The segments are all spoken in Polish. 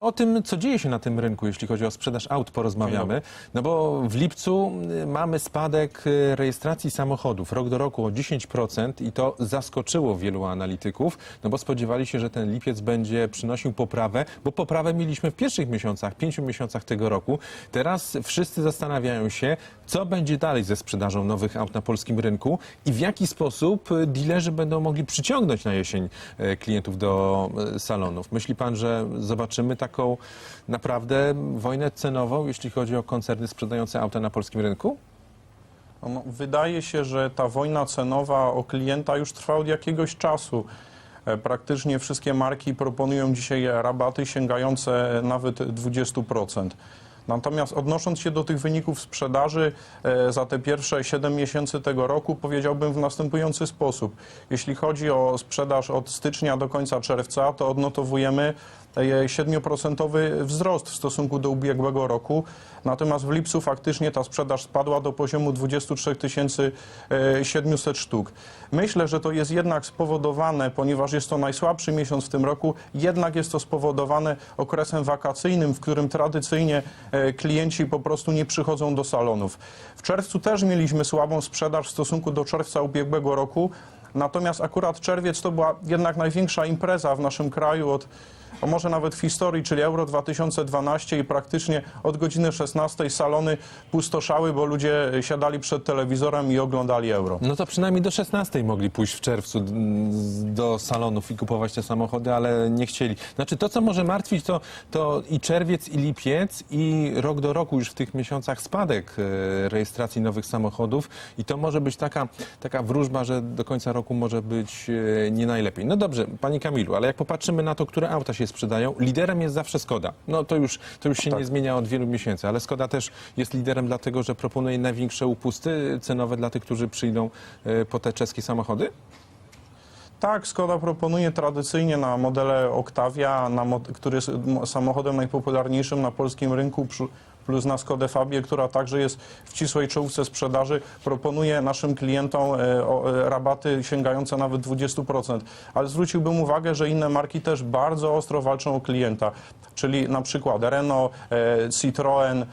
O tym, co dzieje się na tym rynku, jeśli chodzi o sprzedaż aut, porozmawiamy. No bo w lipcu y, mamy spadek y, rejestracji samochodów rok do roku o 10% i to zaskoczyło wielu analityków, no bo spodziewali się, że ten lipiec będzie przynosił poprawę, bo poprawę mieliśmy w pierwszych miesiącach, pięciu miesiącach tego roku. Teraz wszyscy zastanawiają się, co będzie dalej ze sprzedażą nowych aut na polskim rynku i w jaki sposób y, dilerzy będą mogli przyciągnąć na jesień klientów do salonów. Myśli pan, że zobaczymy taką naprawdę wojnę cenową, jeśli chodzi o koncerny sprzedające auta na polskim rynku? No, wydaje się, że ta wojna cenowa o klienta już trwa od jakiegoś czasu. E, Praktycznie wszystkie marki proponują dzisiaj rabaty sięgające nawet 20%. Natomiast odnosząc się do tych wyników sprzedaży e, za te pierwsze 7 miesięcy tego roku, powiedziałbym w następujący sposób. Jeśli chodzi o sprzedaż od stycznia do końca czerwca, to odnotowujemy e, 7% wzrost w stosunku do ubiegłego roku. Natomiast w lipcu faktycznie ta sprzedaż spadła do poziomu 23 700 sztuk. Myślę, że to jest jednak spowodowane, ponieważ jest to najsłabszy miesiąc w tym roku, jednak jest to spowodowane okresem wakacyjnym, w którym tradycyjnie e, klienci po prostu nie przychodzą do salonów. W czerwcu też mieliśmy słabą sprzedaż w stosunku do czerwca ubiegłego roku. Natomiast akurat czerwiec to była jednak największa impreza w naszym kraju od, a może nawet w historii, czyli Euro 2012 i praktycznie od godziny 16 salony pustoszały, bo ludzie siadali przed telewizorem i oglądali Euro. No to przynajmniej do 16 mogli pójść w czerwcu mm, do salonów i kupować te samochody, ale nie chcieli. Znaczy to, co może martwić, to, to i czerwiec, i lipiec, i rok do roku już w tych miesiącach spadek e, rejestracji nowych samochodów i to może być taka, taka wróżba, że do końca roku może być e, nie najlepiej. No dobrze, Pani Kamilu, ale jak popatrzymy na to, które auta się sprzedają, liderem jest zawsze Skoda. No to już, to już się Tak. nie zmienia od wielu miesięcy, ale Skoda też jest liderem dlatego, że proponuje największe upusty cenowe dla tych, którzy przyjdą e, po te czeskie samochody? Tak, Skoda proponuje tradycyjnie na modele Octavia, na który jest m- samochodem najpopularniejszym na polskim rynku, przy- plus na Skodę Fabię, która także jest w ścisłej czołówce sprzedaży, proponuje naszym klientom e, e, rabaty sięgające nawet 20%. Ale zwróciłbym uwagę, że inne marki też bardzo ostro walczą o klienta, czyli na przykład Renault, e, Citroën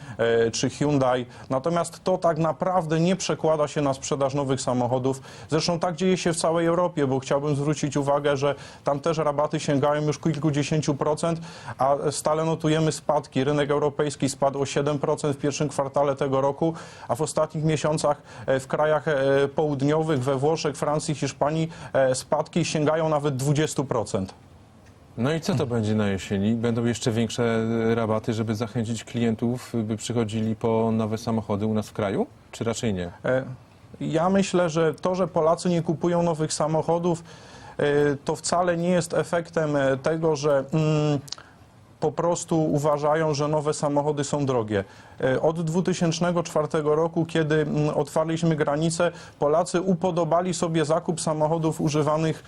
czy Hyundai. Natomiast to tak naprawdę nie przekłada się na sprzedaż nowych samochodów. Zresztą tak dzieje się w całej Europie, bo chciałbym zwrócić uwagę, że tam też rabaty sięgają już kilkudziesięciu procent, a stale notujemy spadki. Rynek europejski spadł o 7% w pierwszym kwartale tego roku, a w ostatnich miesiącach e, w krajach e, południowych, we Włoszech, Francji, Hiszpanii e, spadki sięgają nawet 20%. No i co to będzie na jesieni? Będą jeszcze większe rabaty, żeby zachęcić klientów, by przychodzili po nowe samochody u nas w kraju? Czy raczej nie? Ja myślę, że to, że Polacy nie kupują nowych samochodów, to wcale nie jest efektem tego, że mm, po prostu uważają, że nowe samochody są drogie. E, Od 2004 roku, kiedy mm, otwarliśmy granice, Polacy upodobali sobie zakup samochodów używanych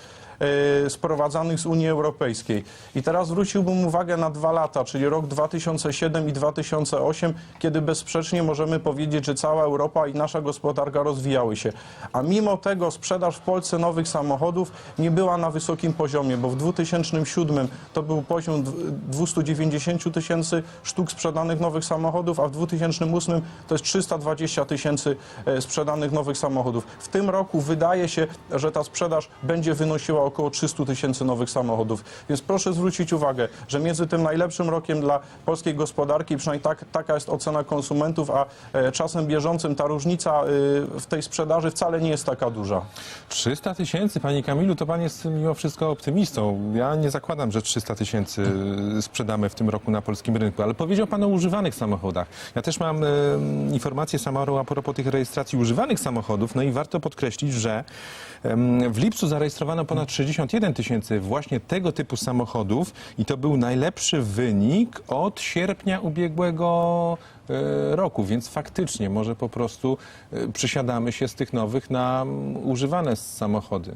e, sprowadzanych z Unii Europejskiej. I teraz zwróciłbym uwagę na dwa lata, czyli rok 2007 i 2008, kiedy bezsprzecznie możemy powiedzieć, że cała Europa i nasza gospodarka rozwijały się. A mimo tego sprzedaż w Polsce nowych samochodów nie była na wysokim poziomie, bo w 2007 to był poziom dw- 290 tysięcy sztuk sprzedanych nowych samochodów, a w 2008 to jest 320 tysięcy e, sprzedanych nowych samochodów. W tym roku wydaje się, że ta sprzedaż będzie wynosiła około 300 tysięcy nowych samochodów. Więc proszę zwrócić uwagę, że między tym najlepszym rokiem dla polskiej gospodarki, przynajmniej tak, taka jest ocena konsumentów, a e, czasem bieżącym ta różnica e, w tej sprzedaży wcale nie jest taka duża. 300 tysięcy, Pani Kamilu, to Pan jest mimo wszystko optymistą. Ja nie zakładam, że 300 tysięcy e, sprzedamy w tym roku na polskim rynku, ale powiedział Pan o używanych samochodach. Ja też mam e, informację Samaru a propos tych rejestracji używanych samochodów, no i warto podkreślić, że em, w lipcu zarejestrowano ponad 61 tysięcy właśnie tego typu samochodów i to był najlepszy wynik od sierpnia ubiegłego e, roku, więc faktycznie może po prostu e, przysiadamy się z tych nowych na używane samochody.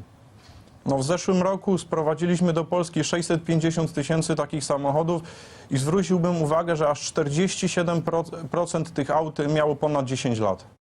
No w zeszłym roku sprowadziliśmy do Polski 650 tysięcy takich samochodów i zwróciłbym uwagę, że aż 47% tych aut miało ponad 10 lat.